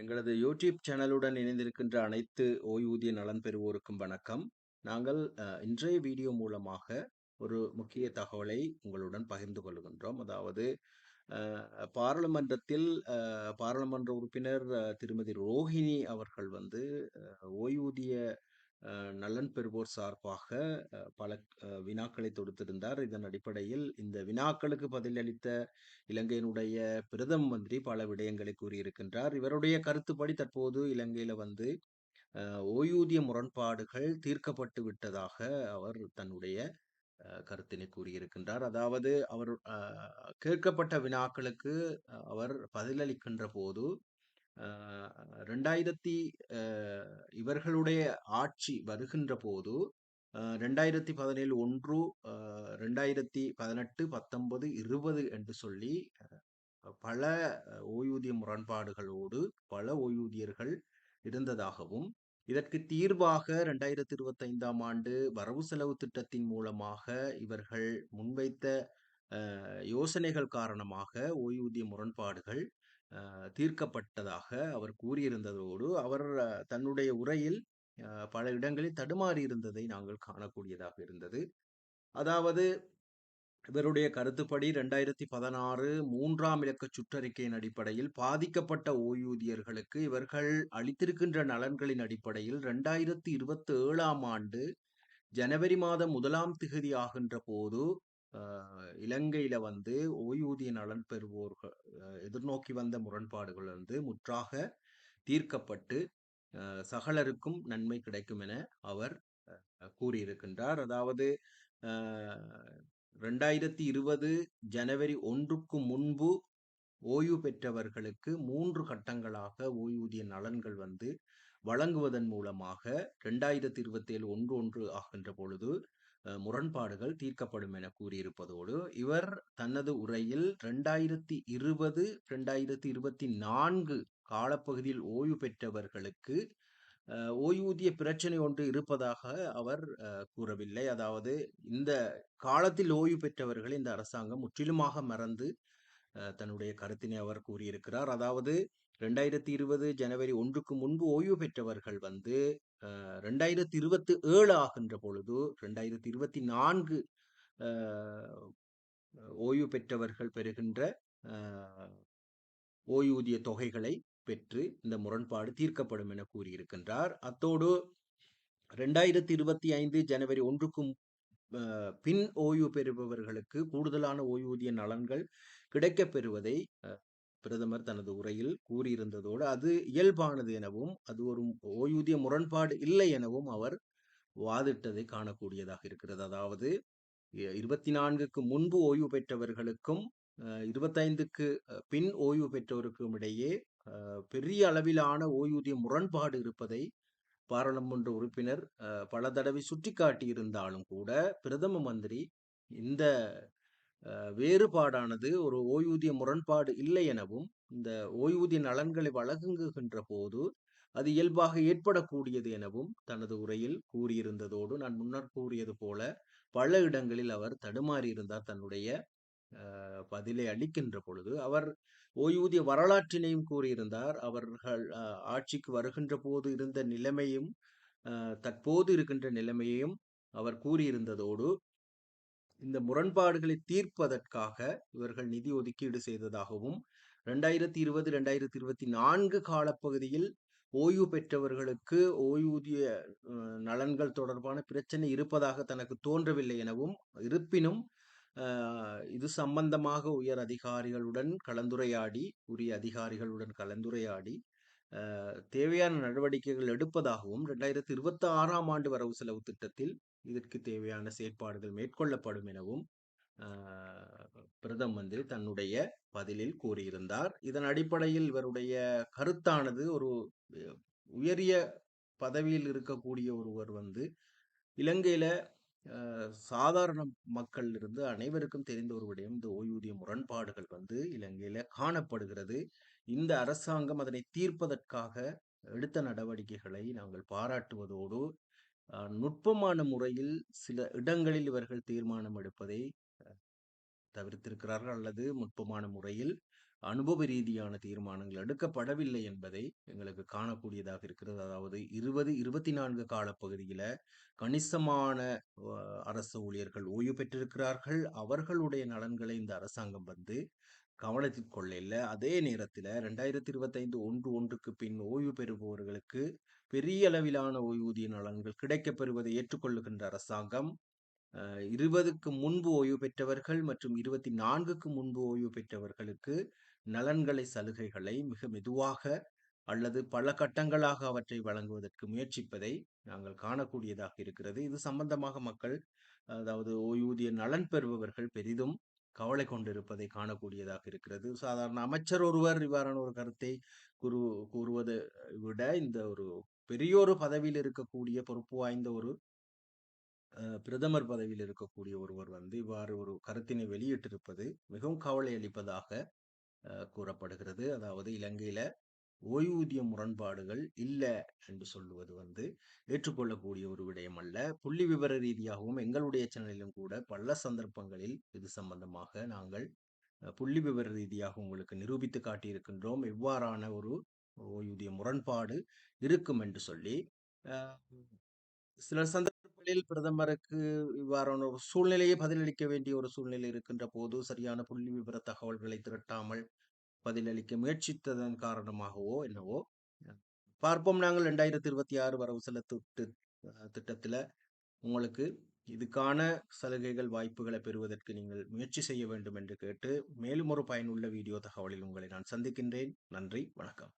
எங்களது யூடியூப் சேனலுடன் இணைந்திருக்கின்ற அனைத்து ஓய்வூதிய நலன் பெறுவோருக்கும் வணக்கம். நாங்கள் இன்றைய வீடியோ மூலமாக ஒரு முக்கிய தகவலை உங்களுடன் பகிர்ந்து கொள்கின்றோம். அதாவது பாராளுமன்றத்தில் பாராளுமன்ற உறுப்பினர் திருமதி ரோஹிணி அவர்கள் வந்து ஓய்வூதிய நலன் பெறுவோர் சார்பாக பல வினாக்களை தொடுத்திருந்தார். இதன் அடிப்படையில் இந்த வினாக்களுக்கு பதிலளித்த இலங்கையினுடைய பிரதம மந்திரி பல விடயங்களை கூறியிருக்கின்றார். இவருடைய கருத்துப்படி தற்போது இலங்கையில வந்து ஓய்வூதிய முரண்பாடுகள் தீர்க்கப்பட்டு விட்டதாக அவர் தன்னுடைய கருத்தினை கூறியிருக்கின்றார். அதாவது அவர் கேட்கப்பட்ட வினாக்களுக்கு அவர் பதிலளிக்கின்ற போது ரெண்டாயிரத்தி இவர்களுடைய ஆட்சி வருகின்ற போது ரெண்டாயிரத்தி பதினேழு ஒன்று ரெண்டாயிரத்தி பதினெட்டு பத்தொன்பது இருபது என்று சொல்லி பல ஓய்வூதிய முரண்பாடுகளோடு பல ஓய்வூதியர்கள் இருந்ததாகவும் இதற்கு தீர்வாக ரெண்டாயிரத்தி இருபத்தைந்தாம் ஆண்டு வரவு செலவு திட்டத்தின் மூலமாக இவர்கள் முன்வைத்த யோசனைகள் காரணமாக ஓய்வூதிய முரண்பாடுகள் தீர்க்கப்பட்டதாக அவர் கூறியிருந்ததோடு அவர் தன்னுடைய உரையில் பல இடங்களில் தடுமாறி இருந்ததை நாங்கள் காணக்கூடியதாக இருந்தது. அதாவது இவருடைய கருத்துப்படி ரெண்டாயிரத்தி பதினாறு மூன்றாம் இலக்க சுற்றறிக்கையின் அடிப்படையில் பாதிக்கப்பட்ட ஓய்வூதியர்களுக்கு இவர்கள் அளித்திருக்கின்ற நலன்களின் அடிப்படையில் ரெண்டாயிரத்தி இருபத்தி ஏழாம் ஆண்டு ஜனவரி மாதம் முதலாம் திகதி ஆகின்ற போது இலங்கையில வந்து ஓய்வூதிய நலன் பெறுவோர்கள் எதிர்நோக்கி வந்த முரண்பாடுகள் வந்து முற்றாக தீர்க்கப்பட்டு சகலருக்கும் நன்மை கிடைக்கும் என அவர் கூறியிருக்கின்றார். அதாவது ரெண்டாயிரத்தி இருபது ஜனவரி ஒன்றுக்கு முன்பு ஓய்வு பெற்றவர்களுக்கு மூன்று கட்டங்களாக ஓய்வூதிய நலன்கள் வந்து வழங்குவதன் மூலமாக ரெண்டாயிரத்தி இருபத்தி ஏழு ஒன்று ஒன்று ஆகின்ற பொழுது முரண்பாடுகள் தீர்க்கப்படும் என கூறியிருப்பதோடு இவர் தனது உரையில் ரெண்டாயிரத்தி இருபது ரெண்டாயிரத்தி இருபத்தி நான்கு காலப்பகுதியில் ஓய்வு பெற்றவர்களுக்கு ஓய்வூதிய பிரச்சனை ஒன்று இருப்பதாக அவர் கூறவில்லை. அதாவது இந்த காலத்தில் ஓய்வு பெற்றவர்களை இந்த அரசாங்கம் முற்றிலுமாக மறந்து தன்னுடைய கருத்தினை அவர் கூறியிருக்கிறார். அதாவது ரெண்டாயிரத்தி இருபது ஜனவரி ஒன்றுக்கு முன்பு ஓய்வு பெற்றவர்கள் வந்து ரெண்டாயிரத்தி இருபத்தி ஏழு ஆகின்ற பொழுது ரெண்டாயிரத்தி இருபத்தி நான்கு ஓய்வு பெற்றவர்கள் பெறுகின்ற ஓய்வூதிய தொகைகளை பெற்று இந்த முரண்பாடு தீர்க்கப்படும் என கூறியிருக்கின்றார். அத்தோடு ரெண்டாயிரத்தி இருபத்தி ஐந்து ஜனவரி ஒன்றுக்கும் பின் ஓய்வு பெறுபவர்களுக்கு கூடுதலான ஓய்வூதிய நலன்கள் கிடைக்கப் பெறுவதை பிரதமர் தனது உரையில் கூறியிருந்ததோடு அது இயல்பானது எனவும் அது ஒரு ஓய்வூதிய முரண்பாடு இல்லை எனவும் அவர் வாதிட்டதை காணக்கூடியதாக இருக்கிறது. அதாவது இருபத்தி நான்குக்கு முன்பு ஓய்வு பெற்றவர்களுக்கும் இருபத்தைந்துக்கு பின் ஓய்வு பெற்றவருக்கும் இடையே பெரிய அளவிலான ஓய்வூதிய முரண்பாடு இருப்பதை பாராளுமன்ற உறுப்பினர் பல தடவை சுட்டிக்காட்டி இருந்தாலும் கூட பிரதம மந்திரி இந்த வேறுபாடானது ஒரு ஓய்வூதிய முரண்பாடு இல்லை எனவும் இந்த ஓய்வூதிய நலன்களை வழங்குகின்ற போது அது இயல்பாக ஏற்படக்கூடியது எனவும் தனது உரையில் கூறியிருந்ததோடு நான் முன்னர் கூறியது போல பல இடங்களில் அவர் தடுமாறி இருந்தார். தன்னுடைய பதிலை அளிக்கின்ற பொழுது அவர் ஓய்வூதிய வரலாற்றினையும் கூறியிருந்தார். அவர்கள் ஆட்சிக்கு வருகின்ற போது இருந்த நிலைமையும் தற்போது இருக்கின்ற நிலைமையையும் அவர் கூறியிருந்ததோடு இந்த முரண்பாடுகளை தீர்ப்பதற்காக இவர்கள் நிதி ஒதுக்கீடு செய்ததாகவும் ரெண்டாயிரத்தி இருபது ரெண்டாயிரத்தி இருபத்தி நான்கு காலப்பகுதியில் ஓய்வு பெற்றவர்களுக்கு ஓய்வூதிய நலன்கள் தொடர்பான பிரச்சனை இருப்பதாக தனக்கு தோன்றவில்லை எனவும் இருப்பினும் இது சம்பந்தமாக உயர் அதிகாரிகளுடன் கலந்துரையாடி உரிய அதிகாரிகளுடன் கலந்துரையாடி தேவையான நடவடிக்கைகள் எடுப்பதாகவும் ரெண்டாயிரத்தி இருபத்தி ஆறாம் ஆண்டு வரவு செலவு திட்டத்தில் இதற்கு தேவையான செயற்பாடுகள் மேற்கொள்ளப்படும் எனவும் பிரதம் பிரதம மந்திரி தன்னுடைய பதிலில் கூறியிருந்தார். இதன் அடிப்படையில் இவருடைய கருத்தானது ஒரு உயரிய பதவியில் இருக்கக்கூடிய ஒருவர் வந்து இலங்கையில சாதாரண மக்கள் இருந்து அனைவருக்கும் தெரிந்த ஒரு விடயம் இந்த ஓய்வூதிய முரண்பாடுகள் வந்து இலங்கையில காணப்படுகிறது. இந்த அரசாங்கம் அதனை தீர்ப்பதற்காக எடுத்த நடவடிக்கைகளை நாங்கள் பாராட்டுவதோடு நுட்பமான முறையில் சில இடங்களில் இவர்கள் தீர்மானம் எடுப்பதை தவிர்த்திருக்கிறார்கள் அல்லது நுட்பமான முறையில் அனுபவ ரீதியான தீர்மானங்கள் எடுக்கப்படவில்லை என்பதை எங்களுக்கு காணக்கூடியதாக இருக்கிறது. அதாவது 20, 24 காலப்பகுதியில கணிசமான அரசு ஊழியர்கள் ஓய்வு பெற்றிருக்கிறார்கள். அவர்களுடைய நலன்களை இந்த அரசாங்கம் வந்து கவனத்தில் கொள்ளல. அதே நேரத்தில 2025 1 1க்கு பின் ஓய்வு பெறுபவர்களுக்கு பெரிய அளவிலான ஓய்வூதிய நலன்கள் கிடைக்கப்பெறுவதை ஏற்றுக்கொள்ளுகின்ற அரசாங்கம், இருபதுக்கு முன்பு ஓய்வு பெற்றவர்கள் மற்றும் 24க்கு முன்பு ஓய்வு பெற்றவர்களுக்கு நலன்களை, சலுகைகளை மிக மெதுவாக அல்லது பல கட்டங்களாக அவற்றை வழங்குவதற்கு முயற்சிப்பதை நாங்கள் காணக்கூடியதாக இருக்கிறது. இது சம்பந்தமாக மக்கள் அதாவது ஓய்வூதிய நலன் பெறுபவர்கள் பெரிதும் கவலை கொண்டிருப்பதை காணக்கூடியதாக இருக்கிறது. சாதாரண அமைச்சர் ஒருவர் இவ்வாறான ஒரு கருத்தை கூறு கூறுவதை விட இந்த ஒரு பெரியோரு பதவியில் இருக்கக்கூடிய பொறுப்பு வாய்ந்த ஒரு பிரதமர் பதவியில் இருக்கக்கூடிய ஒருவர் வந்து இவ்வாறு ஒரு கருத்தினை வெளியிட்டிருப்பது மிகவும் கவலை அளிப்பதாக கூறப்படுகிறது. அதாவது இலங்கையில ஓய்வூதிய முரண்பாடுகள் இல்லை என்று சொல்லுவது வந்து ஏற்றுக்கொள்ளக்கூடிய ஒரு விடயம் அல்ல. புள்ளிவிவர ரீதியாகவும் எங்களுடைய சேனலிலும் கூட பல சந்தர்ப்பங்களில் இது சம்பந்தமாக நாங்கள் புள்ளி விவர ரீதியாக உங்களுக்கு நிரூபித்து காட்டியிருக்கின்றோம். எவ்வாறான ஒரு ஓய்வூதிய முரண்பாடு இருக்கும் என்று சொல்லி. சில சந்தர்ப்பங்களில் பிரதமருக்கு இவ்வாறான ஒரு சூழ்நிலையை பதிலளிக்க வேண்டிய ஒரு சூழ்நிலை இருக்கின்ற போது, சரியான புள்ளி விவர தகவல்களை திரட்டாமல் பதிலளிக்க முயற்சித்ததன் காரணமாகவோ என்னவோ, பார்ப்போம் நாங்கள் 2026 வரவு செல திட்டு திட்டத்தில் உங்களுக்கு இதுக்கான சலுகைகள், வாய்ப்புகளை பெறுவதற்கு நீங்கள் முயற்சி செய்ய வேண்டும் என்று கேட்டு, மேலும் ஒரு பயனுள்ள வீடியோ தகவலில் உங்களை நான் சந்திக்கின்றேன். நன்றி, வணக்கம்.